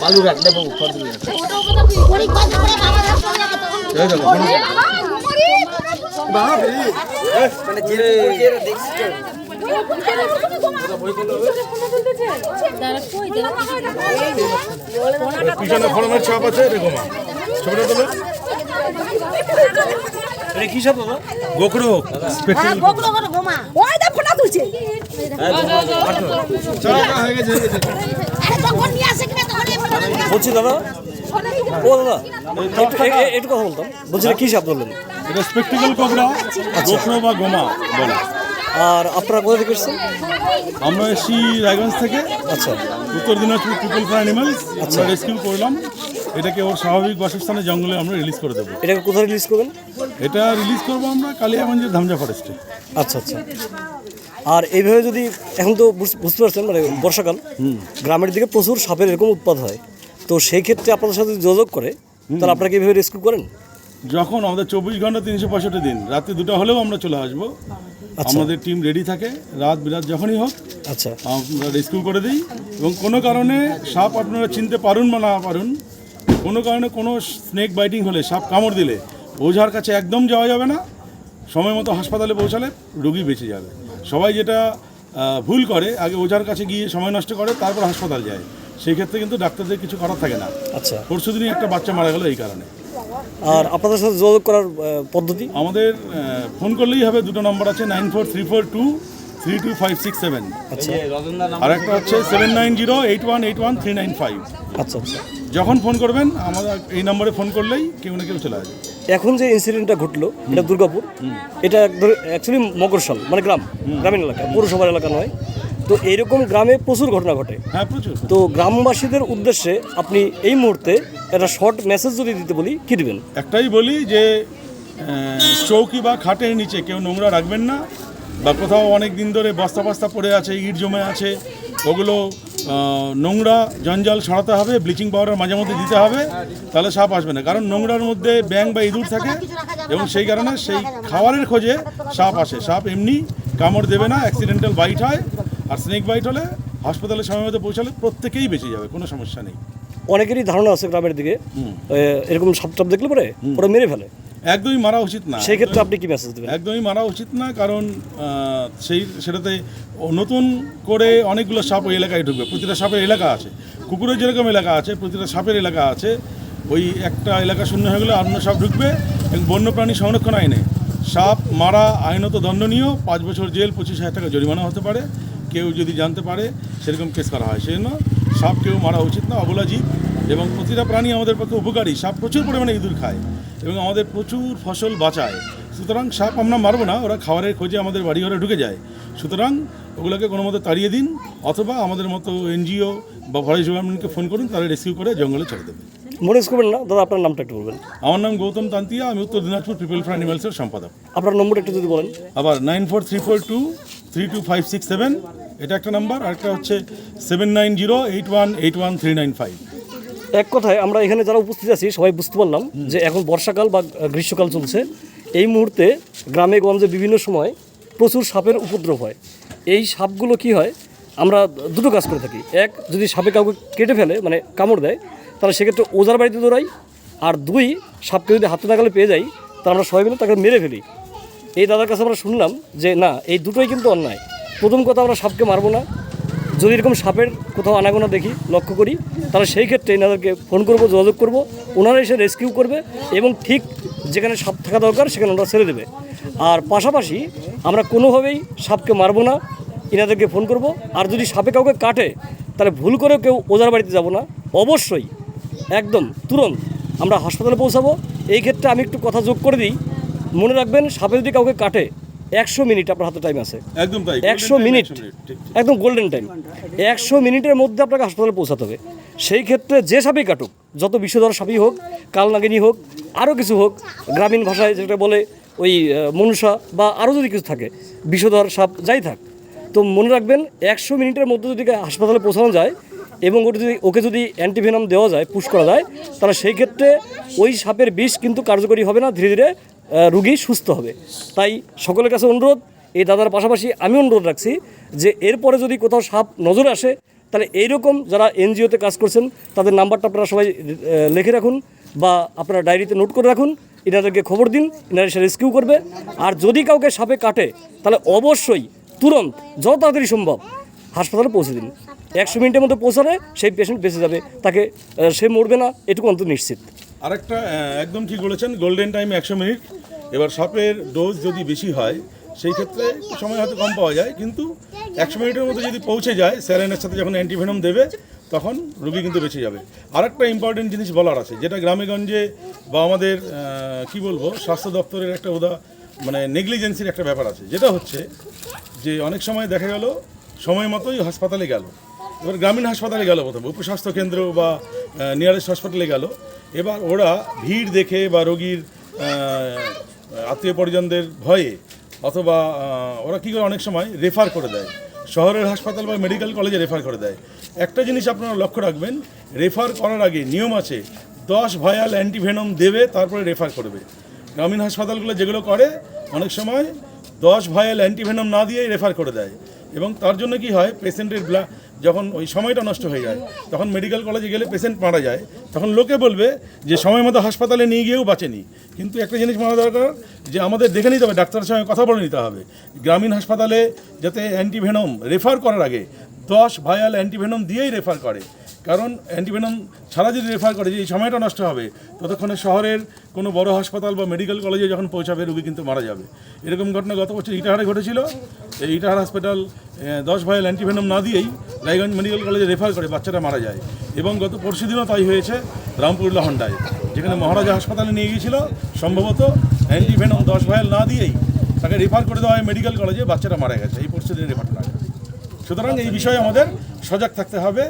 বালুরঘাট নেব পিছনে ফলমের ছাপ আছে এরকম ছবিটা তোলো। এটা কি সাপ বাবা? গোকরো ওই দেখ ফোটা তুলছে তখন এই ফোটা বলছি দাদা ও দাদা একটু- কথা বলতাম। বলছি কি সাপ ধরলেন? এটা স্পেকটিক্যাল কোবরা গোকরো বা গোমা বলে। আর আপনারা কোথা থেকে এসেছেন? আমরা এসেছি রায়গঞ্জ থেকে। আচ্ছা। Uttar Dinajpur people for animals আমরা রেস্কিউ করলাম। এটাকে ওর স্বাভাবিক বাসস্থানে জঙ্গলে আমরা রিলিজ করে দেবো। এটাকে কোথায় রিলিজ করবেন? এটা রিলিজ করব আমরা কালিয়াগঞ্জের ধামজা ফরেস্টে আচ্ছা আচ্ছা। আর এইভাবে যদি এখন তো বুঝ- বুঝতে পারছেন মানে বর্ষাকাল গ্রামের দিকে প্রচুর সাপের এরকম উৎপাদ হয়। তো সেই ক্ষেত্রে আপনাদের সাথে যোগাযোগ করে তাহলে আপনারা কি এইভাবে রেস্কিউ করেন? যখন আমাদের চব্বিশ ঘণ্টা তিনশো পঁয়ষট্টি দিন রাত্রি দুটো হলেও আমরা চলে আসব। আমাদের টিম রেডি থাকে রাত বিরাত যখনই হোক আচ্ছা। আমরা রেস্কিউ করে দিই। এবং কোনো কারণে সাপ আপনারা চিনতে পারুন বা না পারুন কোনো কারণে কোনো স্নেক বাইটিং হলে সাপ কামড় দিলে ওঝার কাছে একদম যাওয়া যাবে না। সময় মতো হাসপাতালে পৌঁছালে রোগী বেঁচে যাবে। সবাই যেটা ভুল করে আগে ওঝার কাছে গিয়ে সময় নষ্ট করে তারপর হাসপাতাল যায়। সেই ক্ষেত্রে কিন্তু ডাক্তারদের কিছু করার থাকে না। আচ্ছা। পরশু দিনই একটা বাচ্চা মারা গেল এই কারণে। আর আপনাদের সাথে যোগাযোগ করার পদ্ধতি? আমাদের ফোন করলেই হবে দুটো নম্বর আছে nine four three four two three two five six seven. আচ্ছা। আর একটা হচ্ছে seven nine zero eight one eight one three nine five. আচ্ছা আচ্ছা। যখন ফোন করবেন আমাদের এই নম্বরে ফোন করলেই কেউ না কেউ চলে আসবে। এখন যে ইনসিডেন্টটা ঘটলো এটা দুর্গাপুর এটা অ্যাকচুয়ালি মগরশাল মানে গ্রাম গ্রামীণ এলাকা পৌরসভার এলাকা নয়। তো এইরকম গ্রামে প্রচুর ঘটনা ঘটে। হ্যাঁ প্রচুর। তো গ্রামবাসীদের উদ্দেশ্যে আপনি এই মুহূর্তে একটা শর্ট মেসেজ যদি দিতে বলি কি দিবেন? একটাই বলি যে চৌকি বা খাটের নিচে কেউ নোংরা রাখবেন না বা কোথাও অনেক দিন ধরে বস্তা বস্তা পড়ে আছে ইট জমে আছে ওগুলো নোংরা জঞ্জাল সরাতে হবে ব্লিচিং পাউডার মাঝে মধ্যে দিতে হবে তাহলে সাপ আসবে না। কারণ নোংরার মধ্যে ব্যাং বা ইঁদুর থাকে এবং সেই কারণে সেই খাবারের খোঁজে সাপ আসে। সাপ এমনি কামড় দেবে না অ্যাক্সিডেন্টাল বাইট হয় আর স্নেক বাইট হলে হাসপাতালে সময় মতো পৌঁছালে প্রত্যেকেই বেঁচে যাবে কোনো সমস্যা নেই। অনেকেরই ধারণা আছে গ্রামের দিকে এরকম সাপ টাপ দেখলে পরে ওরা মেরে ফেলে। একদমই মারা উচিত না। সেই ক্ষেত্রে আপনি কি মেসেজ দেবেন? একদমই মারা উচিত না কারণ সেই সেটাতে নতুন করে অনেকগুলো সাপ ওই এলাকায় ঢুকবে। প্রতিটা সাপের এলাকা আছে। কুকুরের যেরকম এলাকা আছে প্রতিটা সাপের এলাকা আছে। ওই একটা এলাকা শূন্য হয়ে গেলে অন্য সাপ ঢুকবে এবং বন্যপ্রাণী সংরক্ষণ আইনে। সাপ মারা আইনত দণ্ডনীয় পাঁচ বছর জেল পঁচিশ হাজার টাকা জরিমানা হতে পারে। কেউ যদি জানতে পারে সেরকম কেস করা হয়। সেই জন্য সাপ কেউ মারা উচিত না অবলা জীব। এবং প্রতিটা প্রাণী আমাদের পক্ষে উপকারী। সাপ প্রচুর পরিমাণে ইঁদুর খায়। এবং আমাদের প্রচুর ফসল বাঁচায়। সুতরাং সাপ আমরা মারবো না ওরা খাবারের খোঁজে আমাদের বাড়ি ঘরে ঢুকে যায়। সুতরাং ওগুলোকে কোনো মতো তাড়িয়ে দিন অথবা আমাদের মতো এনজিও বা ফরেস্ট ডিপার্টমেন্টকে ফোন করুন তারা রেস্কিউ করে জঙ্গলে ছেড়ে দেবে। মনে করবেন না দাদা আপনার নামটা একটু বলবেন। আমার নাম গৌতম তান্তিয়া আমি উত্তর দিনাজপুর পিপল ফর অ্যানিমালসের সম্পাদক। আপনার নম্বর একটু যদি বলেন। আবার nine four three four two three two five six seven এটা একটা নাম্বার আরেকটা হচ্ছে seven nine zero eight one eight one three nine five এক কথায় আমরা এখানে যারা উপস্থিত আছি, সবাই বুঝতে পারলাম যে এখন বর্ষাকাল বা গ্রীষ্মকাল চলছে। এই মুহূর্তে গ্রামে গঞ্জে বিভিন্ন সময় প্রচুর সাপের উপদ্রব হয়। এই সাপগুলো কি হয়, আমরা দুটো কাজ করে থাকি। এক, যদি সাপে কাউকে কেটে ফেলে মানে কামড় দেয়, তাহলে সেক্ষেত্রে ওজার বাড়িতে দৌড়াই। আর দুই, সাপকে যদি হাতে নাগালে পেয়ে যাই, তাহলে আমরা সবাই মিলে তাকে মেরে ফেলি। এই দাদার কাছে আমরা শুনলাম যে, না, এই দুটোই কিন্তু অন্যায়। প্রথম কথা, আমরা সাপকে মারবো না। যদি এরকম সাপের কোথাও আনাগোনা দেখি, লক্ষ্য করি, তাহলে সেই ক্ষেত্রে এনাদেরকে ফোন করব, যোগাযোগ করব। ওনারা এসে রেস্কিউ করবে এবং ঠিক যেখানে সাপ থাকা দরকার, সেখানে ওনারা ছেড়ে দেবে। আর পাশাপাশি আমরা কোনোভাবেই সাপকে মারবো না, এনাদেরকে ফোন করব। আর যদি সাপে কাউকে কাটে, তাহলে ভুল করেও কেউ ওজার বাড়িতে যাব না। অবশ্যই, একদম, তুরন্ত আমরা হাসপাতালে পৌঁছাবো। এই ক্ষেত্রে আমি একটু কথা যোগ করে দিই। মনে রাখবেন, সাপে যদি কাউকে কাটে একশো মিনিট আপনার হাতে টাইম আছে। একদম তাই একশো মিনিট। একদম গোল্ডেন টাইম একশো মিনিটের মধ্যে আপনাকে হাসপাতালে পৌঁছাতে হবে। সেই ক্ষেত্রে যে সাপই কাটুক যত বিষধর সাপই হোক কালনাগিনী হোক আরও কিছু হোক গ্রামীণ ভাষায় যেটা বলে ওই মনুষা বা আরও যদি কিছু থাকে বিষধর সাপ যাই থাক তো মনে রাখবেন একশো মিনিটের মধ্যে যদি হাসপাতালে পৌঁছানো যায় এবং ওটা যদি ওকে যদি অ্যান্টিভেনাম দেওয়া যায় পুশ করা যায় তাহলে সেই ক্ষেত্রে ওই সাপের বিষ কিন্তু কার্যকরী হবে না ধীরে ধীরে রুগী সুস্থ হবে। তাই সকলের কাছে অনুরোধ, এই দাদার পাশাপাশি আমি অনুরোধ রাখছি যে এরপরে যদি কোথাও সাপ নজরে আসে, তাহলে এইরকম যারা এনজিওতে কাজ করছেন, তাদের নাম্বারটা আপনারা সবাই লিখে রাখুন বা আপনারা ডায়েরিতে নোট করে রাখুন। এনাদেরকে খবর দিন এনারা এসে রেস্কিউ করবে। আর যদি কাউকে সাপে কাটে, তাহলে অবশ্যই তুরন্ত, যত তাড়াতাড়ি সম্ভব হাসপাতালে পৌঁছে দিন। একশো মিনিটের মধ্যে পৌঁছালে সেই পেশেন্ট বেঁচে যাবে। তাকে সে মরবে না, এটুকু অন্তত নিশ্চিত। আরেকটা একদম ঠিক বলেছেন গোল্ডেন টাইম একশো মিনিট। এবার সাপের ডোজ যদি বেশি হয়, সেই ক্ষেত্রে সময় হয়তো কম পাওয়া যায়, কিন্তু একশো মিনিটের মধ্যে যদি পৌঁছে যায় স্যালাইনের সাথে যখন অ্যান্টিভেনম দেবে, তখন রুগী কিন্তু বেঁচে যাবে। আরেকটা ইম্পর্টেন্ট জিনিস বলার আছে, যেটা গ্রামেগঞ্জে বা আমাদের কি বলব, স্বাস্থ্য দপ্তরের একটা উদা মানে নেগলিজেন্সির একটা ব্যাপার আছে, যেটা হচ্ছে যে অনেক সময় দেখা গেল, সময় মতোই হাসপাতালে গেল। এবার গ্রামীণ হাসপাতালে গেল প্রথমে, উপস্বাস্থ্য কেন্দ্র বা নিয়ারেস্ট হাসপাতালে গেল। এবার ওরা ভিড় দেখে বা রোগীর আত্মীয় পরিজনদের ভয়ে অথবা ওরা কী করে অনেক সময় রেফার করে দেয়। শহরের হাসপাতাল বা মেডিকেল কলেজে রেফার করে দেয়। একটা জিনিস আপনারা লক্ষ্য রাখবেন রেফার করার আগে নিয়ম আছে, দশ ভায়াল অ্যান্টিভেনম দেবে, তারপরে রেফার করবে। গ্রামীণ হাসপাতালগুলো যেগুলো করে, অনেক সময় দশ ভায়াল অ্যান্টিভেনম না দিয়েই রেফার করে দেয়। এবং তার জন্য কি হয় পেশেন্টের যখন ওই সময়টা নষ্ট হয়ে যায়, তখন মেডিকেল কলেজে গেলে পেশেন্ট মারা যায়, তখন লোকে বলবে যে সময় মতো হাসপাতালে নিয়ে গিয়েও বাঁচেনি। কিন্তু একটা জিনিস মানা দরকার, যে আমাদের দেখে নিতে হবে, ডাক্তারের সঙ্গে কথা বলে নিতে হবে। গ্রামীণ হাসপাতালে যাতে অ্যান্টিভেনম রেফার করার আগে দশ ভায়াল অ্যান্টিভেনম দিয়েই রেফার করে। কারণ অ্যান্টিভেনম ছাড়া যদি রেফার করে যে এই সময়টা নষ্ট হবে, ততক্ষণে শহরের কোনো বড় হাসপাতাল বা মেডিকেল কলেজে যখন পৌঁছাবে, রোগী কিন্তু মারা যাবে। এরকম ঘটনা গত বছর ইটাহারে ঘটেছিল। এই ইটাহার হসপিটাল দশ ভাইল অ্যান্টিভেনম না দিয়েই রায়গঞ্জ মেডিকেল কলেজে রেফার করে বাচ্চাটা মারা যায়। এবং গত পরশু দিনও তাই হয়েছে রামপুর লহন্ডায় যেখানে মহারাজা হাসপাতালে নিয়ে গিয়েছিল। সম্ভবত অ্যান্টিভেনম দশ ভাইল না দিয়েই তাকে রেফার করে দেওয়া হয় মেডিকেল কলেজে, বাচ্চাটা মারা গেছে। এই পরশু দিনের ঘটনা। সুতরাং এই বিষয়ে আমাদের সজাগ থাকতে হবে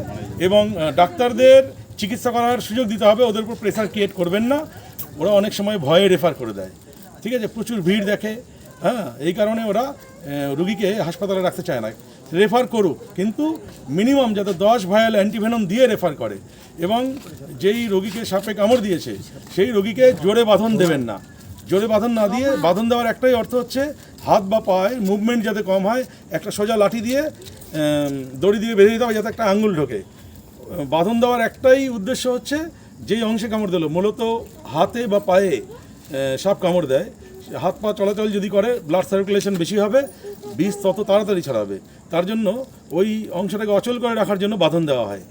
এবং ডাক্তারদের চিকিৎসা করার সুযোগ দিতে হবে। ওদের উপর প্রেশার ক্রিয়েট করবেন না। ওরা অনেক সময় ভয়ে রেফার করে দেয়। ঠিক আছে? প্রচুর ভিড় দেখে। হ্যাঁ এই কারণে ওরা রুগীকে হাসপাতালে রাখতে চায় না। রেফার করুক, কিন্তু মিনিমাম যাতে দশ ভায়াল অ্যান্টিভেনম দিয়ে রেফার করে। এবং যেই রোগীকে সাপে কামড় দিয়েছে, সেই রোগীকে জোরে বাঁধন দেবেন না। জোরে বাঁধন না দিয়ে বাঁধন দেওয়ার একটাই অর্থ হচ্ছে, হাত বা পায়ে মুভমেন্ট যাতে কম হয়, একটা সোজা লাঠি দিয়ে দড়ি দিয়ে বেঁধে দিতে হবে যাতে একটা আঙ্গুল ঢোকে। বাঁধন দেওয়ার একটাই উদ্দেশ্য হচ্ছে যেই অংশে কামড় দিল, মূলত হাতে বা পায়ে সাপ কামড় দেয়। হাত পা চলাচল যদি করে ব্লাড সার্কুলেশন বেশি হবে, বিষ তত তাড়াতাড়ি ছড়াবে। তার জন্য ওই অংশটাকে অচল করে রাখার জন্য বাঁধন দেওয়া হয়।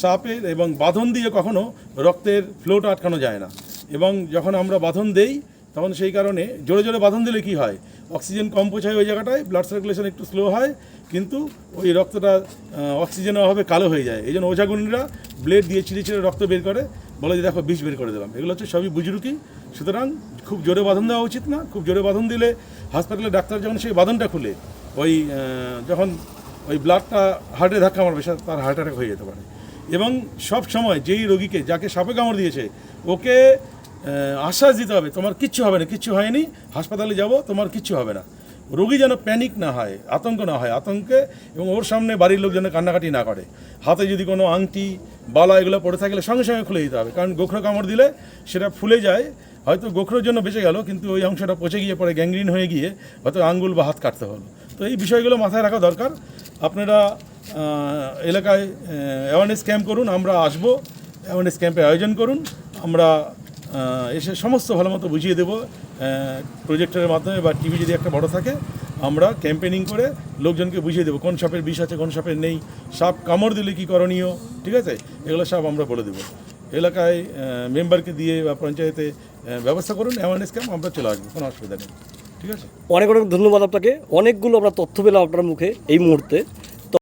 সাপের এবং বাঁধন দিয়ে কখনো রক্তের ফ্লোটা আটকানো যায় না। এবং যখন আমরা বাঁধন দেই, তখন সেই কারণে জোরে জোরে বাঁধন দিলে কি হয়? অক্সিজেন কম পৌঁছায় ওই জায়গাটায় ব্লাড সার্কুলেশন একটু স্লো হয়, কিন্তু ওই রক্তটা অক্সিজেনের অভাবে কালো হয়ে যায়। এই জন্য ওঝাগুনিরা ব্লেড দিয়ে ছিঁড়ে ছিঁড়ে রক্ত বের করে। বলে যে দেখো, বিষ বের করে দিলাম। এগুলো হচ্ছে সবই বুজরুকি। সুতরাং খুব জোরে বাঁধন দেওয়া উচিত না। খুব জোরে বাঁধন দিলে হাসপাতালে ডাক্তার যখন সেই বাঁধনটা খুলে, ওই যখন ওই ব্লাডটা হার্টে ধাক্কা মারবে তার হার্ট অ্যাটাক হয়ে যেতে পারে। এবং সব সময় যেই রোগীকে, যাকে সাপে কামড় দিয়েছে, ওকে, আশ্বাস দিতে হবে, তোমার কিচ্ছু হবে না, কিচ্ছু হয়নি, হাসপাতালে যাব, তোমার কিচ্ছু হবে না। রোগী যেন প্যানিক না হয়, আতঙ্ক না হয়, আতঙ্কে এবং ওর সামনে বাড়ির লোক যেন কান্নাকাটি না করে। হাতে যদি কোনো আংটি, বালা এগুলো পড়ে থাকলে সঙ্গে সঙ্গে খুলে দিতে হবে, কারণ গোখরো কামড় দিলে সেটা ফুলে যায়, হয়তো গোখরোর জন্য বেঁচে গেল, কিন্তু ওই অংশটা পচে গিয়ে পরে গ্যাংগ্রিন হয়ে গিয়ে হয়তো আঙ্গুল বা হাত কাটতে হলো। তো এই বিষয়গুলো মাথায় রাখা দরকার। আপনারা এলাকায় অ্যাওয়ারনেস ক্যাম্প করুন, আমরা আসব অ্যাওয়ারনেস ক্যাম্পের আয়োজন করুন, আমরা এসে সমস্ত ভালো মতো বুঝিয়ে দেবো প্রজেক্টরের মাধ্যমে বা টিভি যদি একটা বড় থাকে, আমরা ক্যাম্পেনিং করে লোকজনকে বুঝিয়ে দেবো, কোন সাপের বিষ আছে, কোন সাপের নেই, সাপ কামড় দিলে কী করণীয়, ঠিক আছে? এগুলো সব আমরা বলে দেবো। এলাকায় মেম্বারকে দিয়ে বা পঞ্চায়েতে ব্যবস্থা করুন অ্যাওয়ারনেস ক্যাম্প আমরা চলে আসব, কোনো অসুবিধা নেই, ঠিক আছে? অনেক অনেক ধন্যবাদ আপনাকে। অনেকগুলো আমরা তথ্য পেলাম আপনার মুখে এই মুহূর্তে।